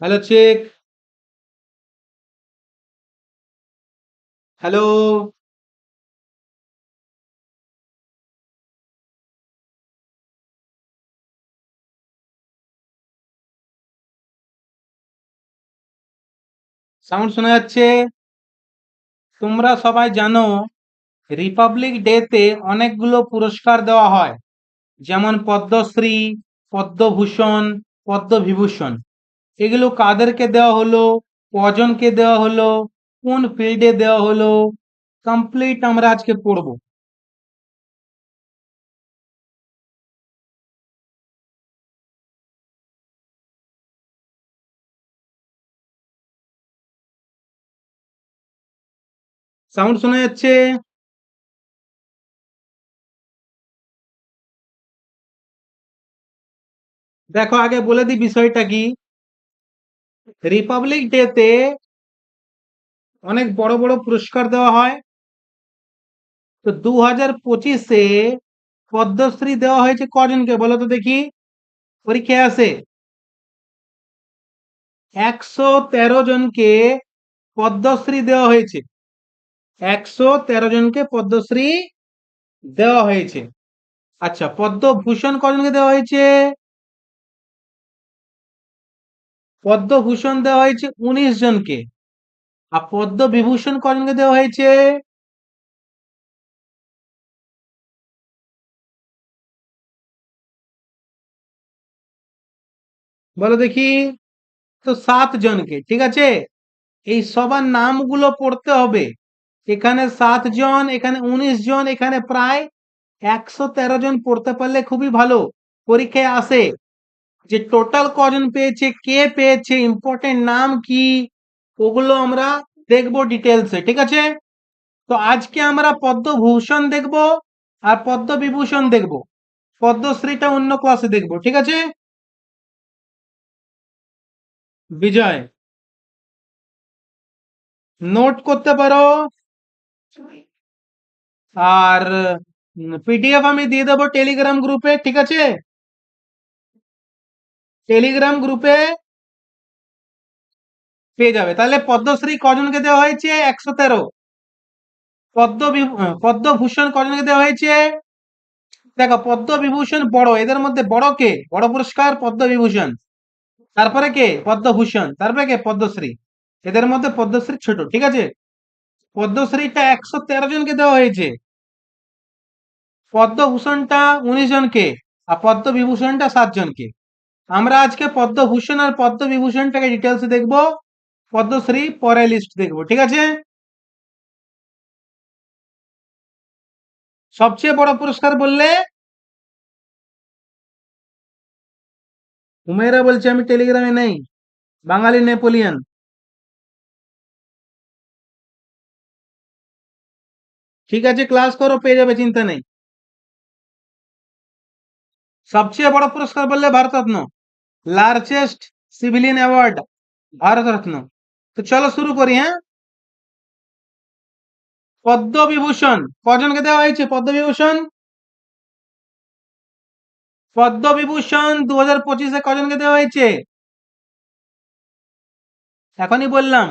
Hello check hello. Sound শোনা যাচ্ছে? তোমরা সবাই জানো, রিপাবলিক ডেতে অনেকগুলো পুরস্কার দেওয়া হয়। যেমন পদ্মশ্রী, পদ্মভূষণ, পদ্মবিভূষণ। এগুলো কাদেরকে দেওয়া হলো? কজনকে দেওয়া হলো? কোন ফিল্ডে দেওয়া হলো? কমপ্লিট আমরা আজকে পড়ব। সাউন্ড শোনা যাচ্ছে? দেখো, আগে বলে দিই বিষয়টা কি। রিপাবলিক ডেতে অনেক বড় বড় পুরস্কার দেওয়া হয়। তো দু হাজার পঁচিশে পদ্মশ্রী দেওয়া হয়েছে কজনকে বলো তো দেখি? পরীক্ষায় আসে একশো তেরো জনকে পদ্মশ্রী দেওয়া হয়েছে। একশো তেরো জনকে পদ্মশ্রী দেওয়া হয়েছে। আচ্ছা পদ্মভূষণ কজনকে দেওয়া হয়েছে? পদ্মভূষণ দেওয়া হয়েছে উনিশ জনকে। আর পদ্ম পদ্মবিভূষণ কজনকে দেওয়া হয়েছে? বলো দেখি। তো সাত জনকে, ঠিক আছে? এই সবার নামগুলো পড়তে হবে। এখানে সাত জন, এখানে উনিশ জন, এখানে প্রায় একশো তেরো জন পড়তে পারলে খুবই ভালো। পরীক্ষায় আসে। যে টোটাল কজন পেয়েছে, কে পেয়েছে ইম্পর্টেন্ট নাম কি, ওগুলো আমরা দেখব ডিটেলসে ঠিক আছে? তো আজকে আমরা পদ্মভূষণ দেখব আর পদ্মবিভূষণ দেখব। পদ্মশ্রীটা অন্য ক্লাসে দেখব, ঠিক আছে? বিজয় নোট করতে পারো? আর পিডিএফ আমি দিয়ে দেবো টেলিগ্রাম গ্রুপে ঠিক আছে? টেলিগ্রাম গ্রুপে পেয়ে যাবে। তাহলে পদ্মশ্রী কজনকে দেওয়া হয়েছে? একশো তেরো। পদ্ম পদ্মভূষণ কজনকে দেওয়া হয়েছে? দেখো, পদ্মবিভূষণ বড়, এদের মধ্যে বড় কে? বড় পুরস্কার, পদ্মবিভূষণ। তারপরে কে? পদ্মভূষণ। তারপরে কে? পদ্মশ্রী। এদের মধ্যে পদ্মশ্রী ছোট, ঠিক আছে? পদ্মশ্রীটা একশো তেরো জনকে দেওয়া হয়েছে। পদ্মভূষণটা উনিশ জনকে, আর পদ্মবিভূষণটা সাত জনকে। আমরা আজকে পদ্মভূষণ আর পদ্মবিভূষণটাকে ডিটেলসে দেখব। পদ্মশ্রী পরে লিস্ট দেখব, ঠিক আছে? সবচেয়ে বড় পুরস্কার বললে? হুমেরা বলছে, আমি টেলিগ্রামে নেই, বাঙালি নেপোলিয়ান। ঠিক আছে ক্লাস করো, পেয়ে যাবে, চিন্তা নেই। সবচেয়ে বড় পুরস্কার বললে Bharat Ratna largest civilian award Bharat Ratna তো চলো শুরু করি হ্যাঁ পদ্মবিভূষণ কজনকে দেওয়া হয়েছে পদ্মবিভূষণ পদ্মবিভূষণ দু হাজার পঁচিশে কজনকে দেওয়া হয়েছে এখনই বললাম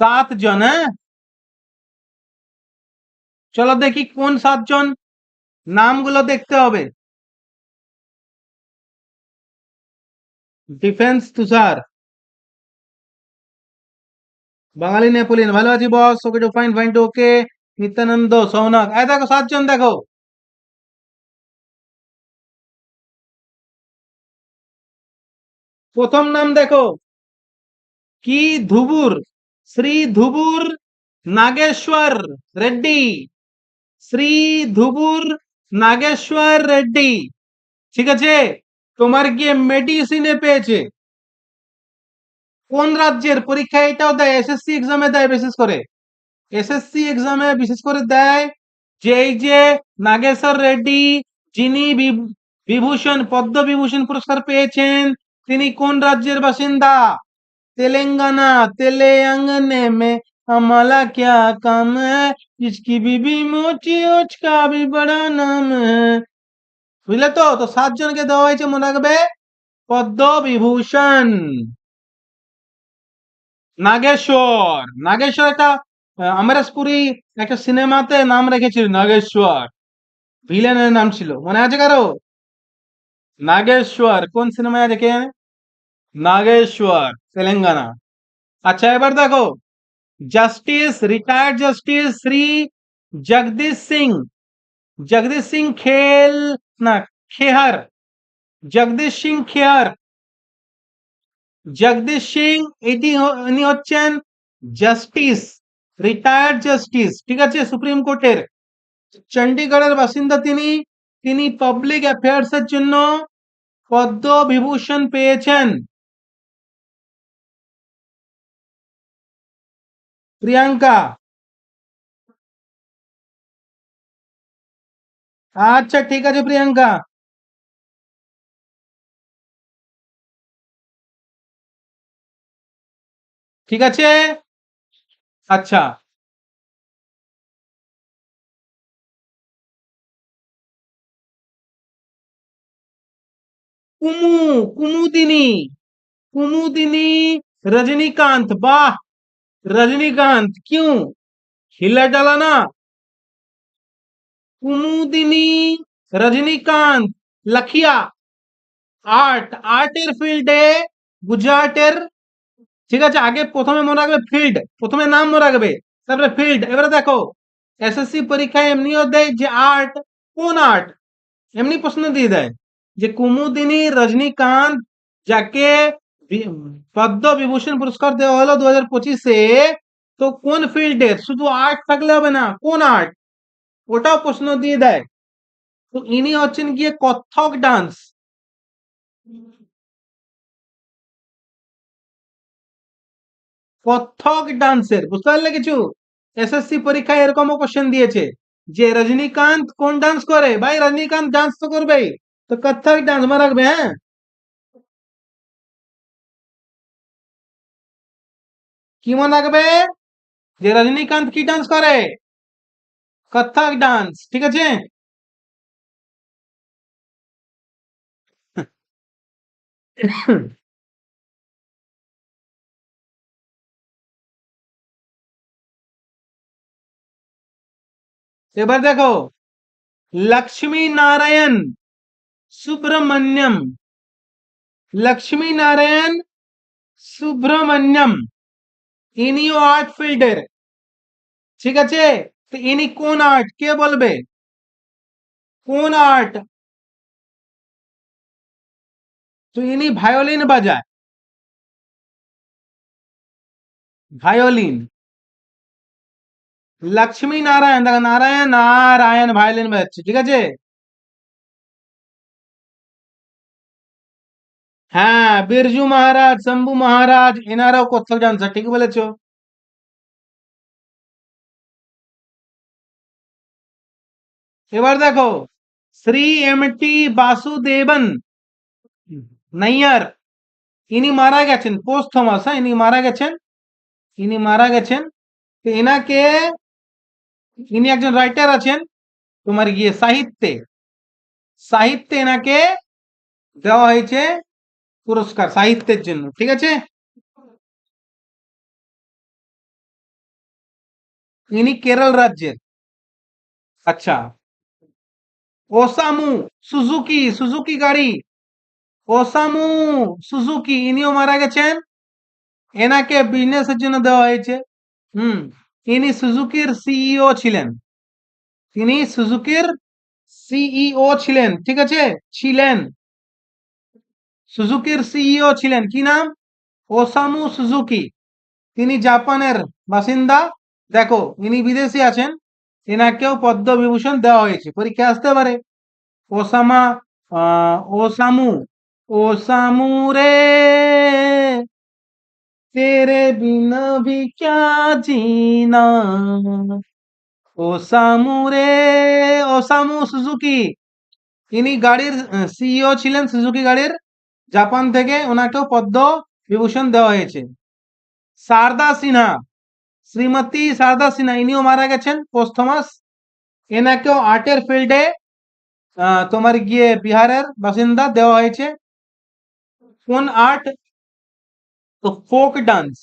সাত জন হ্যাঁ চলো দেখি কোন সাতজন নামগুলো দেখতে হবে। ডিফেন্স তুষার। বাঙালি নেপোলিয়ন, ভালো আছি boss okay too fine fine okay Nityananda, Saunak, এই দেখো সাতজন দেখো। প্রথম নাম দেখো, কি ধুবুর, শ্রী ধুবুর নাগেশ্বর রেড্ডি। শ্রী ধুবুর নাগেশ্বর রেড্ডি। ঠিক আছে? তোমার গিয়ে মেডিসিনে পেয়েছে। কোন রাজ্যের? পরীক্ষা এটাও দেয় এসএসসি এক্সামে দেয় বিশেষ করে। এসএসসি এক্সামে বিশেষ করে দেয় যে এই যে নাগেশ্বর রেড্ডি, যিনি বিভূষণ, পদ্মবিভূষণ পুরস্কার পেয়েছেন, তিনি কোন রাজ্যের বাসিন্দা? তেলেঙ্গানা, তেলেঙ্গানে हमारा क्या काम है जिसकी बीबी मोटी उसका भी बड़ा नाम है বুঝলে তো তো সাতজনকে দেওয়া হয়েছে মনে রাখবে পদ্মবিভূষণ নাগেশ্বর নাগেশ্বর একটা আহ, আমরেশপুরি একটা সিনেমাতে নাম রেখেছিল নাগেশ্বর ভিলেনের নাম ছিল মনে আছে কারো নাগেশ্বর কোন সিনেমায় দেখে নাগেশ্বর তেলেঙ্গানা আচ্ছা এবার দেখো justice retired justice Shri Jagdish Singh Jagdish Singh খেল না খেহার জগদীশ সিং খেয়ার জগদীশ সিং এটি ইনি হচ্ছেন জাস্টিস রিটায়ার্ড জাস্টিস ঠিক আছে সুপ্রিম কোর্টের চণ্ডীগড়ের বাসিন্দা তিনি তিনি পাবলিক অ্যাফেয়ার্স এর জন্য পদ্ম বিভূষণ পেয়েছেন। প্রিয়াঙ্কা আচ্ছা ঠিক আছে প্রিয়াঙ্কা ঠিক আছে আচ্ছা কুমু কুমুদিনী কুমুদিনী रजनीकांत वाह रजनीकांत क्यों हिला डाला ना কুমুদিনী রজনীকান্ত লাখিয়া আর্ট আর্টের ফিল্ডে গুজরাটের ঠিক আছে আগে প্রথমে মনে রাখবে ফিল্ড প্রথমে নাম মনে রাখবে তারপরে ফিল্ড এবারে দেখো এসএসসি পরীক্ষায় এমনিও দেয় যে আর্ট কোন আর্ট এমনি প্রশ্ন দিয়ে দেয় যে কুমুদিনী রজনীকান্ত যাকে বি- পদ্ম বিভূষণ পুরস্কার দেওয়া হলো দু হাজার পঁচিশে। তো কোন ফিল্ডের শুধু আর্ট থাকলে হবে না, কোন আর্ট ওটাও প্রশ্ন দিয়ে দেয়। তো ইনি হচ্ছেন গিয়ে কত্থক ডান্স কত্থক ডান্সের বুঝতে পারলে কিছু? এসএসসি পরীক্ষায় এরকমও কোশ্চেন দিয়েছে যে রজনীকান্ত কোন ডান্স করে? ভাই, রজনীকান্ত ডান্স তো করবেই। তো কত্থক ডান্স মনে রাখবে হ্যাঁ? কি মনে রাখবে যে রজনীকান্ত কি ডান্স করে কত্থক ডান্স ঠিক আছে এবার দেখো লক্ষ্মী নারায়ণ সুব্রমণ্যম লক্ষ্মী নারায়ণ সুব্রমণ্যম ইনিও আর্ট ফিল্ডের ঠিক আছে তো ইনি কোন আর্ট কে বলবে কোন আর্ট তো ইনি ভায়োলিন বাজায় ভায়োলিন লক্ষ্মী নারায়ণ দেখো নারায়ণ নারায়ণ ভায়োলিন বাজাচ্ছে ঠিক আছে হ্যাঁ বিরজু মহারাজ শম্ভু মহারাজ এনারাও কোথাও ডান্সার ঠিক বলেছ এবার দেখো শ্রী এম টি বাসুদেবন নাইয়ার ইনি মারা গেছেন পোস্ট থমাস হ্যাঁ ইনি মারা গেছেন ইনি মারা গেছেন তো এনাকে ইনি একজন রাইটার আছেন তোমার গিয়ে সাহিত্যে সাহিত্যে এনাকে দেওয়া হয়েছে পুরস্কার, সাহিত্যের জন্য, ঠিক আছে? ইনি কেরল রাজ্যের। আচ্ছা। ওসামু সুজুকি সুজুকি গাড়ি। ওসামু সুজুকি, ইনিও মারা গেছেন। এনাকে বিজনেসের জন্য দেওয়া হয়েছে। হুম, ইনি সুজুকির সিইও ছিলেন। তিনি সুজুকির সিইও ছিলেন, ঠিক আছে? ছিলেন। সুজুকির সিইও ছিলেন। কি নাম? ওসামু সুজুকি তিনি জাপানের বাসিন্দা। দেখো, ইনি বিদেশি আছেন। এনাকেও পদ্ম বিভূষণ দেওয়া হয়েছে। পরীক্ষা আসতে পারে। ওসামা ওসামু ওসামু রে, তেরে বিনা জিনা। ওসামু রে ওসামু সুজুকি ইনি গাড়ির সিইও ছিলেন সুজুকি গাড়ির। জাপান থেকে ওনাকেও পদ্ম বিভূষণ দেওয়া হয়েছে। শারদা সিনহা, শ্রীমতী শারদা সিনহা, ইনিও মারা গেছেন পোস্ট থমাস এনাকেও আর্টের ফিল্ডে তোমার গিয়ে বিহারের বাসিন্দা দেওয়া হয়েছে। কোন আর্ট, তো ফোক ডান্স,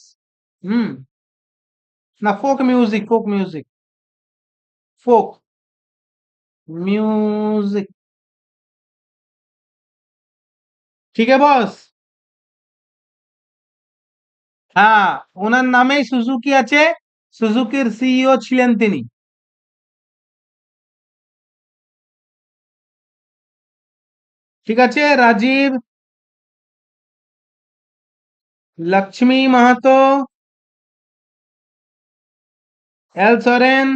হুম। না, folk music folk music. Folk music. ঠিক আছে বস হ্যাঁ ওনার নামেই সুজুকি আছে, সুজুকির সিইও ছিলেন তিনি। ঠিক আছে, রাজীব? লক্ষ্মী মাহাতো? এল সরেন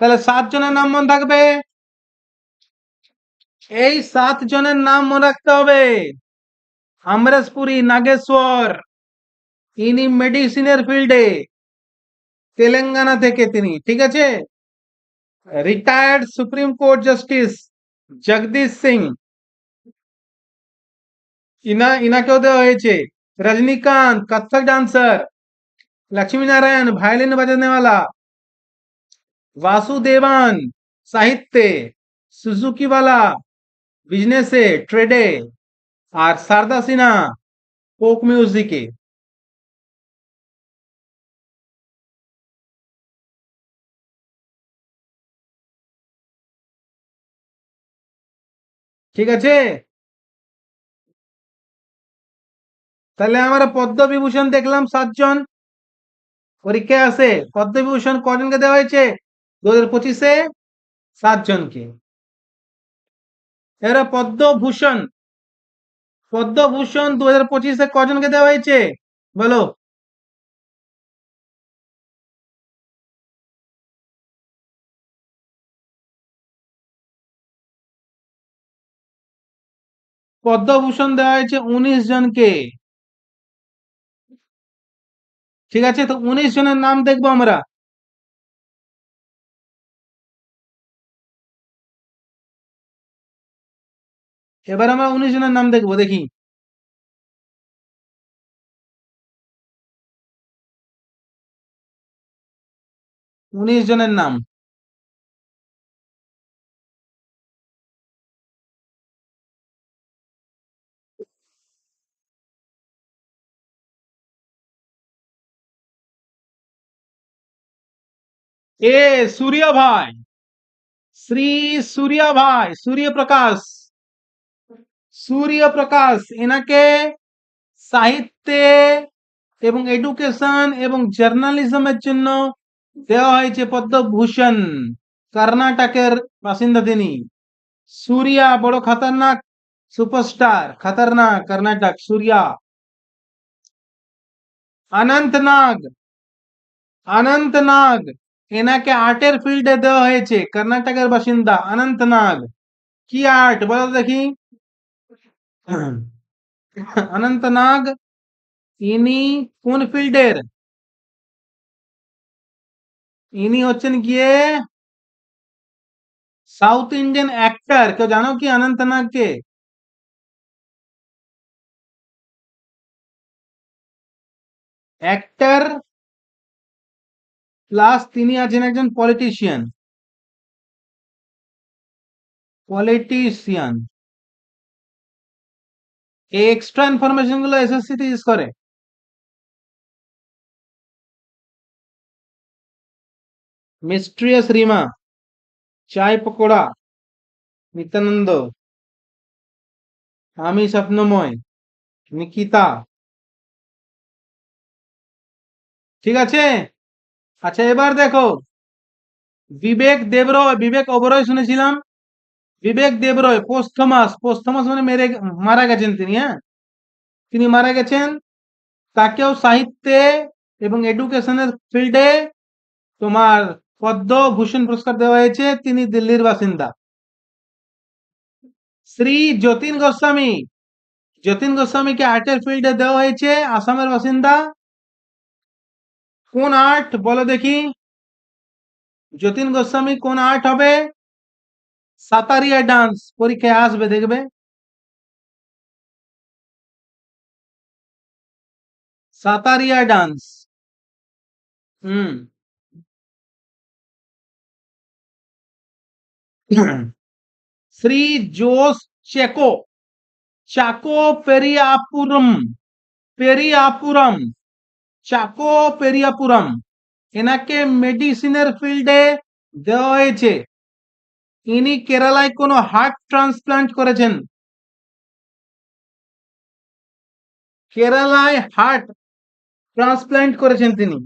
তাহলে সাতজনের নাম মনে থাকবে? এই সাত জনের নাম মনে রাখতে হবে আমরেশপুরি নাগেশ্বর ইনি মেডিসিনের ফিল্ডে তেলেঙ্গানা থেকে তিনি ঠিক আছে retired Supreme Court justice Jagdish Singh ইনা ইনাকেও দেওয়া হয়েছে রজনীকান্ত কত্থক ডান্সার लक्ष्मी नारायण वायलिन बजाने वाला वासुदेवन साहित्य सुजुकी वाला বিজনেসে, ট্রেডে আর সারদা সিনহা ফোক মিউজিকে। ঠিক আছে? তাহলে আমরা পদ্মবিভূষণ দেখলাম সাতজন। পরীক্ষায় আছে। পদ্মবিভূষণ কজনকে দেওয়া হয়েছে? দু হাজার পঁচিশে সাতজনকে। এরা পদ্মভূষণ। পদ্মভূষণ দু হাজার পঁচিশে কজনকে দেওয়া হয়েছে? বলো। পদ্মভূষণ দেওয়া হয়েছে উনিশ জনকে। ঠিক আছে, তো উনিশ জনের নাম দেখব আমরা। এবার আমরা উনিশ জনের নাম দেখব দেখি উনিশ জনের নাম এ সূর্য ভাই শ্রী সূর্য ভাই সূর্য প্রকাশ প্রকাশ এনাকে সাহিত্যে এবং এডুকেশন এবং জার্নালিজমের জন্য দেওয়া হয়েছে পদ্মভূষণ কর্ণাটকের বাসিন্দা তিনি সূর্যা বড় খতরনাক সুপারস্টার খতরনাক কর্ণাটক সূর্যা অনন্তনাগ অনন্তনাগ এনাকে আর্টের ফিল্ডে দেওয়া হয়েছে কর্ণাটকের বাসিন্দা অনন্তনাগ কি আর্ট বলো দেখি অনন্তনাগ ইনি কোন ফিল্ডের ইনি হচ্ছেন গিয়ে সাউথ ইন্ডিয়ান অ্যাক্টর কেউ জানো কি অনন্তনাগ কে অ্যাক্টর প্লাস তিনি আছেন একজন পলিটিশিয়ান পলিটিশিয়ান এই এক্সট্রা ইনফরমেশনগুলো এসএসসি তে ইউজ করে। মিস্ট্রিয়াস রিমা চায় পকোড়া নিত্যানন্দ আমি স্বপ্নময় নিকিতা ঠিক আছে? আচ্ছা এবার দেখো। বিবেক দেবরয় বিবেক ওবরয় শুনেছিলাম। বিবেক দেবরয় পোস্থমাস পোস্থমাস মানে মেরে, মারা গেছেন তিনি হ্যাঁ? তিনি মারা গেছেন তাকেও সাহিত্যে এবং এডুকেশনের ফিল্ডে তোমার পদ্মভূষণ পুরস্কার দেওয়া হয়েছে, তিনি দিল্লির বাসিন্দা। শ্রী যতীন গোস্বামী, যতীন গোস্বামীকে আর্টের ফিল্ডে দেওয়া হয়েছে, আসামের বাসিন্দা। কোন আর্ট বলো দেখি? যতীন গোস্বামী কোন আর্ট হবে? সাতারিয়া ডান্স পরীক্ষায় আসবে দেখবে সাতারিয়া ডান্স হুম শ্রী জোস চেকো চাকো পেরিয়াপুরম পেরিয়াপুরম চাকো পেরিয়াপুরম এনাকে মেডিসিনের ফিল্ডে দেওয়া হয়েছে ইনি কেরালায় কোনো হার্ট ট্রান্সপ্লান্ট করেছেন? কেরালায় হার্ট ট্রান্সপ্লান্ট করেছেন তিনি।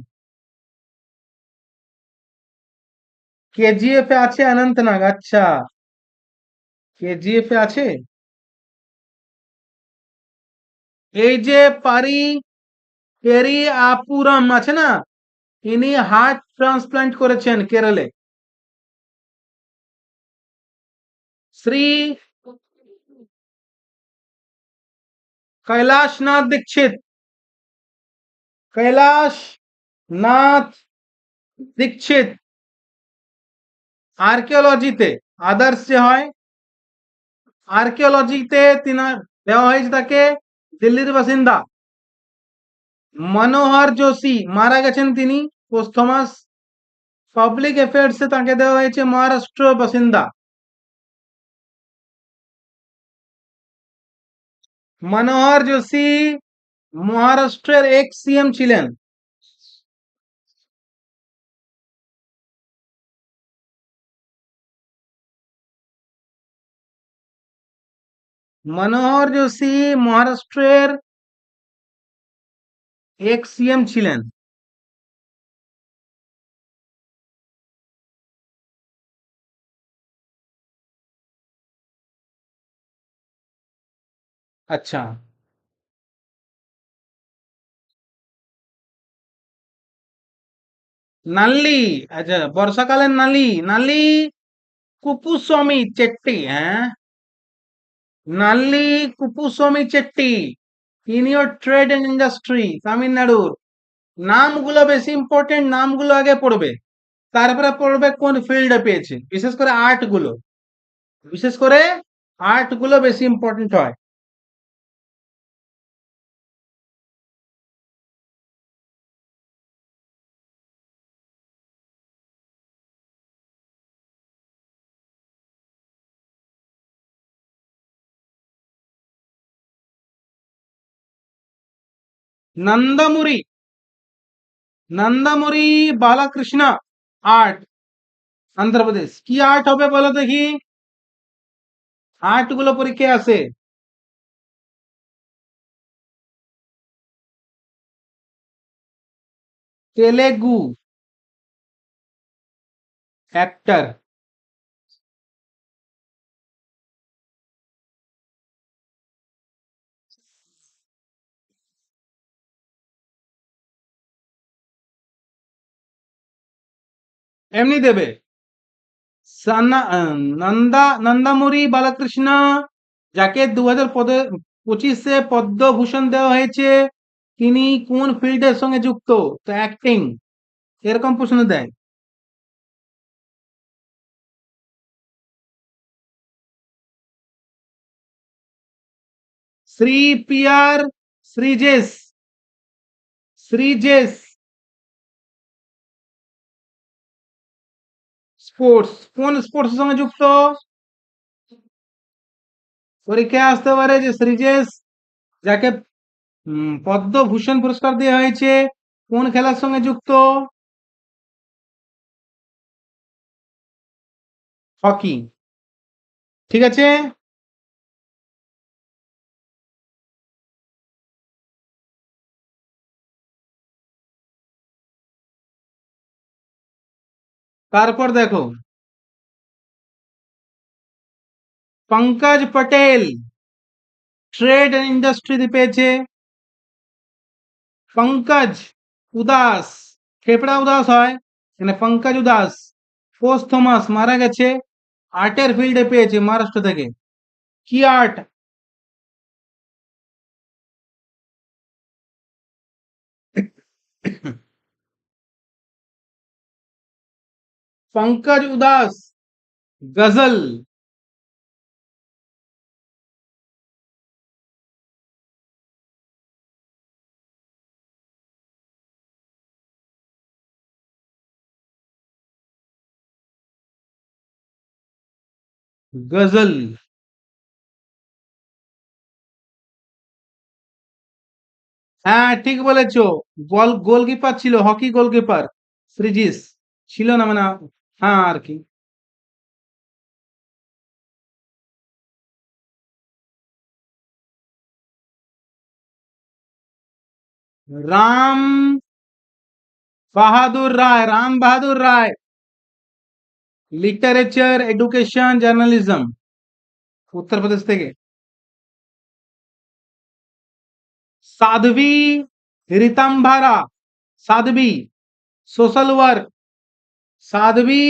কেজিএফ এ আছে অনন্তনাগ? আচ্ছা। কেজিএফ এ আছে? এই যে পারি পেরি আপুরাম আছে না? ইনি হার্ট ট্রান্সপ্লান্ট করেছেন কেরলে। শ্রী কৈলাসনাথ দীক্ষিত কৈলাস নাথ দীক্ষিত আর্কিওলজিতে আদার্স যে হয় আর্কিওলজিতে তিনার দেওয়া হয়েছে তাকে দিল্লির বাসিন্দা। মনোহর যোশী মারা গেছেন তিনি পোস্থমাস পাবলিক অ্যাফেয়ার্সে তাকে দেওয়া হয়েছে মহারাষ্ট্র বাসিন্দা। মনোহর যোশী মহারাষ্ট্রের এক সিএম ছিলেন মনোহর যোশী মহারাষ্ট্রের এক সিএম ছিলেন আচ্ছা। নাল্লি আচ্ছা বর্ষাকালের নালি নালি কুপুস্বামী চেট্টি হ্যাঁ? নাল্লি কুপুস্বামী চেট্টি ইনিও ট্রেড অ্যান্ড ইন্ডাস্ট্রি তামিলনাড়ুর নামগুলো বেশি ইম্পর্টেন্ট নামগুলো আগে পড়বে। তারপরে পড়বে কোন ফিল্ডে পেয়েছে। বিশেষ করে আর্টগুলো। বিশেষ করে আর্টগুলো বেশি ইম্পর্টেন্ট হয়। নন্দমুরি নন্দমুরি বালাকৃষ্ণ আর্ট অন্ধ্রপ্রদেশ কি আর্ট হবে বলো দেখি আর্টগুলো পরীক্ষায় আসে তেলেগু অ্যাক্টর এমনি দেবে। নন্দা নন্দামুরি বালকৃষ্ণ, যাকে দু হাজার পঁচিশে পদ্মভূষণ দেওয়া হয়েছে, তিনি কোন ফিল্ডের সঙ্গে যুক্ত? তো অ্যাক্টিং এরকম প্রশ্ন দেয়। Shri P R Sreejesh Sreejesh sports কোন স্পোর্টস সঙ্গে যুক্ত? পরীক্ষায় আসতে পারে যে শ্রীজেশ যাকে পদ্মভূষণ পুরস্কার দেওয়া হয়েছে, কোন খেলার সঙ্গে যুক্ত? হকি। ঠিক আছে? তারপর দেখো। Pankaj Patel, trade and industry পেয়েছে। পঙ্কজ উদাস, খেপড়া উদাস হয় মানে পঙ্কজ উদাস, পোস থমাস মারা গেছে, আর্টের ফিল্ডে পেয়েছে মহারাষ্ট্র থেকে। কি আর্ট? पंकज उदास गजल গজল হ্যাঁ ঠিক বলেছো বল গোলকিপার ছিল হকি গোলকিপার সৃজিস ছিল না মানে হ্যাঁ আর কি Ram Bahadur Rai Ram Bahadur Rai literature education journalism Uttar Pradesh থেকে সাধ্বী রিতাম্ভারা সাধ্বী social work Sadhvi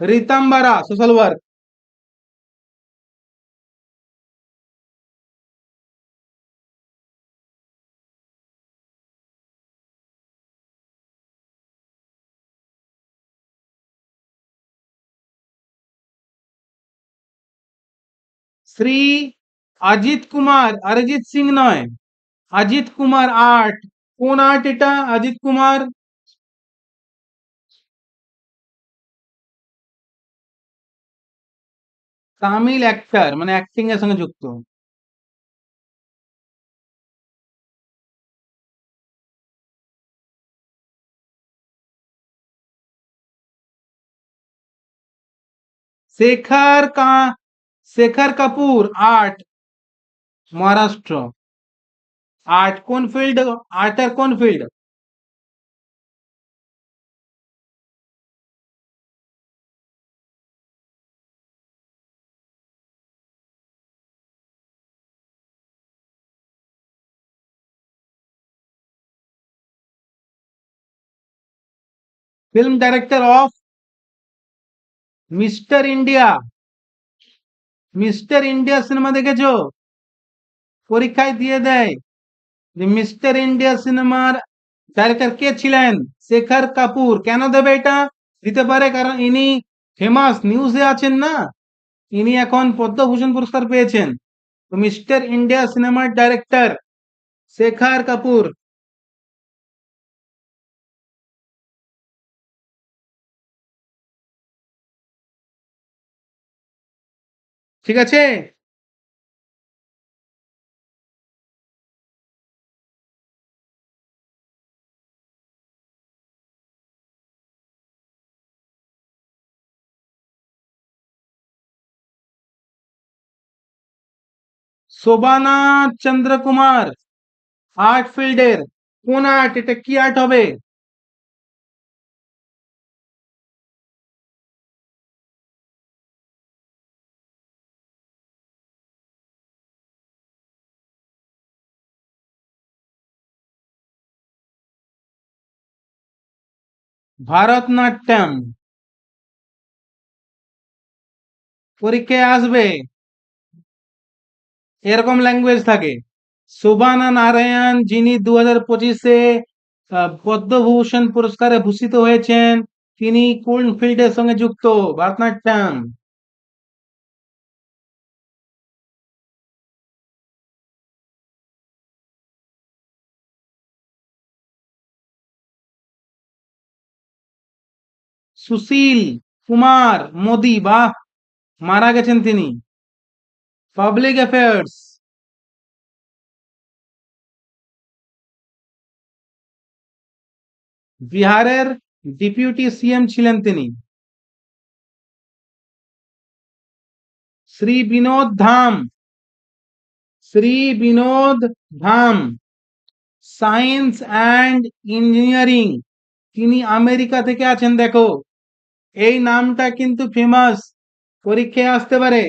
Ritambhara social work Shri Ajit Kumar Arijit Singh নয় অজিত কুমার আর্ট কোন আর্ট এটা অজিত কুমার তামিল অ্যাক্টর মানে অ্যাক্টিং এর সঙ্গে যুক্ত শেখর কা শেখর কাপুর আর্ট মহারাষ্ট্র আর্ট কোন ফিল্ড আর্টের কোন field film director of mister India mister India cinema দেখেছ পরীক্ষায় দিয়ে দেয় যে মিস্টার ইন্ডিয়া সিনেমার ডাইরেক্টর কে ছিলেন? শেখর কাপুর কেন দেবে এটা? দিতে পারে কারণ ইনি ফেমাস নিউজে আছেন না। ইনি এখন পদ্মভূষণ পুরস্কার পেয়েছেন। তো মিস্টার ইন্ডিয়া সিনেমার ডাইরেক্টর শেখর কাপুর ঠিক আছে? শোভানা চন্দ্র কুমার আর্ট ফিল্ডের কোন আর্ট এটা কি আর্ট হবে? ভারতনাট্যম। পরীক্ষায় আসবে। এরকম ল্যাঙ্গুয়েজ থাকে। শোভানা নারায়ণ যিনি দু হাজার পঁচিশে পদ্মভূষণ পুরস্কারে ভূষিত হয়েছেন, তিনি কোন ফিল্ডের সঙ্গে যুক্ত, ভারতনাট্যম। সুশীল কুমার মোদি, বাহ, মারা গেছেন তিনি। পাবলিক অ্যাফেয়ার্স বিহারের ডেপুটি সিএম ছিলেন তিনি। Shri Binod Dham Shri Binod Dham science and engineering তিনি আমেরিকা থেকে আছেন, দেখো। এই নামটা কিন্তু ফেমাস পরীক্ষায় আসতে পারে।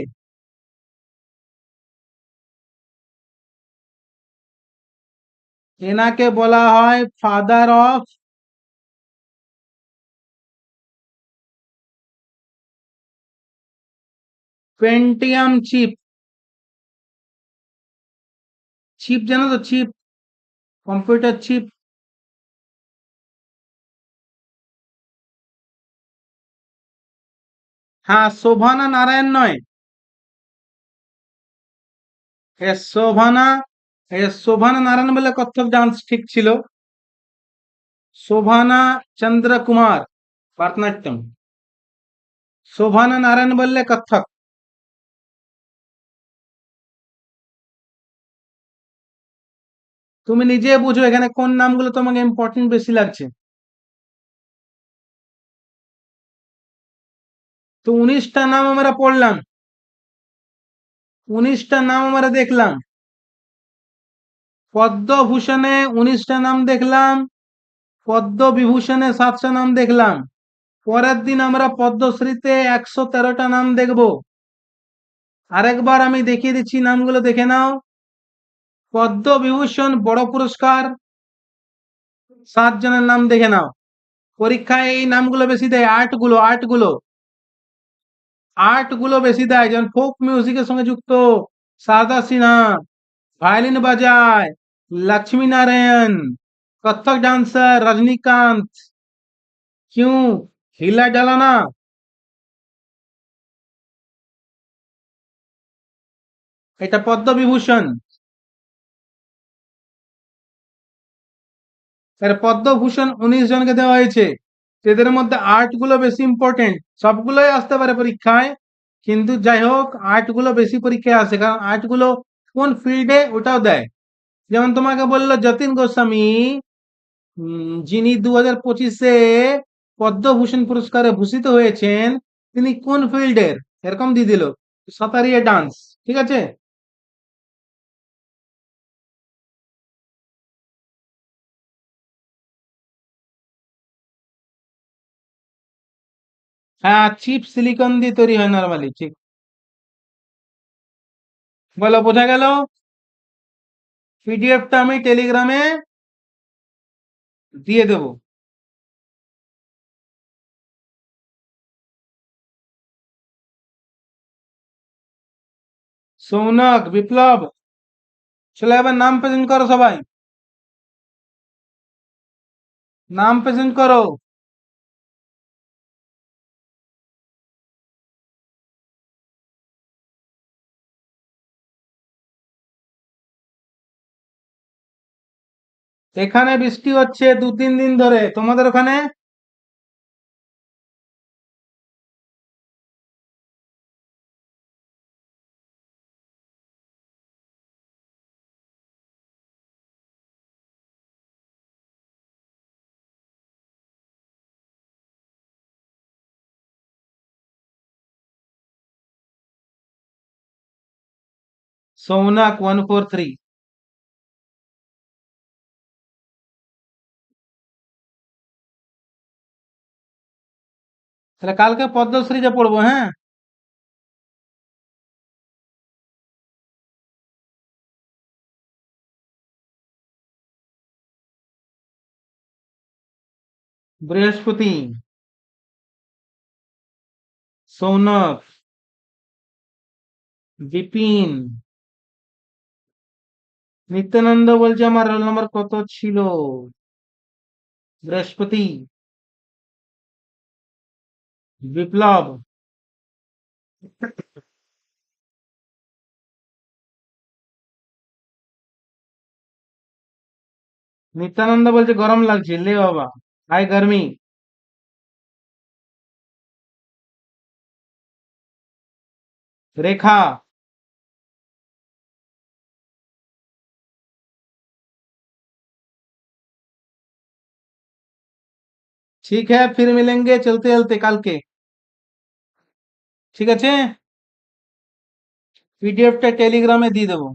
এনাকে বলা হয় father of Pentium chip chip জানো তো? চিপ কম্পিউটার চিপ হ্যাঁ শোভানা নারায়ণ নয়। শোভানা শোভানা নারায়ণ বলে কত্থক ডান্স ঠিক ছিল। শোভানা চন্দ্র কুমার, ভারতনাট্যম। শোভানা নারায়ণ বললে কত্থক। তুমি নিজে বুঝো এখানে কোন নামগুলো তোমাকে ইম্পর্টেন্ট বেশি লাগছে। তো উনিশটা নাম আমরা পড়লাম। উনিশটা নাম আমরা দেখলাম। পদ্মভূষণে উনিশটা নাম দেখলাম পদ্ম বিভূষণে সাতটা নাম দেখলাম। পরের দিন আমরা পদ্মশ্রীতে একশো তেরোটা নাম দেখব। আরেকবার আমি দেখিয়ে দিচ্ছি নামগুলো, দেখে নাও। পদ্ম বিভূষণ বড় পুরস্কার সাত জনের নাম দেখে নাও। পরীক্ষায় এই নামগুলো বেশি দেয় আর্টগুলো আর্টগুলো আর্টগুলো বেশি দেয়, যেমন ফোক মিউজিকের সঙ্গে যুক্ত সারদা সিনহা ভায়োলিন বাজায় লক্ষ্মী নারায়ণ কত্থক ডান্সার রজনীকান্ত কিউ হিলা ডালানা এটা পদ্মবিভূষণ তার পদ্মভূষণ উনিশ জনকে দেওয়া হয়েছে এদের মধ্যে আর্টগুলো বেশি ইম্পর্টেন্ট সবগুলোই আসতে পারে পরীক্ষায় কিন্তু যাই হোক আর্টগুলো বেশি পরীক্ষায় আসে কারণ আর্টগুলো কোন ফিল্ডে ওটাও দেয় যেমন তোমাকে বলল যতীন গোস্বামী যিনি দু হাজার পঁচিশে পদ্মভূষণ পুরস্কারে ভূষিত হয়েছেন, তিনি কোন ফিল্ডের? এরকম দিয়ে দিল, সাঁতারিয়া ডান্স, ঠিক আছে? হ্যাঁ চিপ সিলিকন দিয়ে তৈরি হয় নর্মালি ঠিক। বলো, বোঝা গেল? পিডিএফটা আমি টেলিগ্রামে দিয়ে দেব সৌনক বিপ্লব চলে এবার নাম প্রেজেন্ট করো সবাই নাম প্রেজেন্ট করো এখানে বৃষ্টি হচ্ছে দু তিন দিন ধরে। তোমাদের ওখানে? Soumnath one four three. তাহলে কালকে পদ্মশ্রীতে পড়ব হ্যাঁ? বৃহস্পতি। সৌনক বিপিন। নিত্যানন্দ বলছে আমার রোল নম্বর কত ছিল? বৃহস্পতি। বিপ্লব নিত্যানন্দ বলছে গরম লাগছে লে বাবা হাই গরমি रेखा ঠিক है फिर मिलेंगे चलते चलते কালকে ঠিক আছে পিডিএফটা টেলিগ্রামে দিয়ে দেবো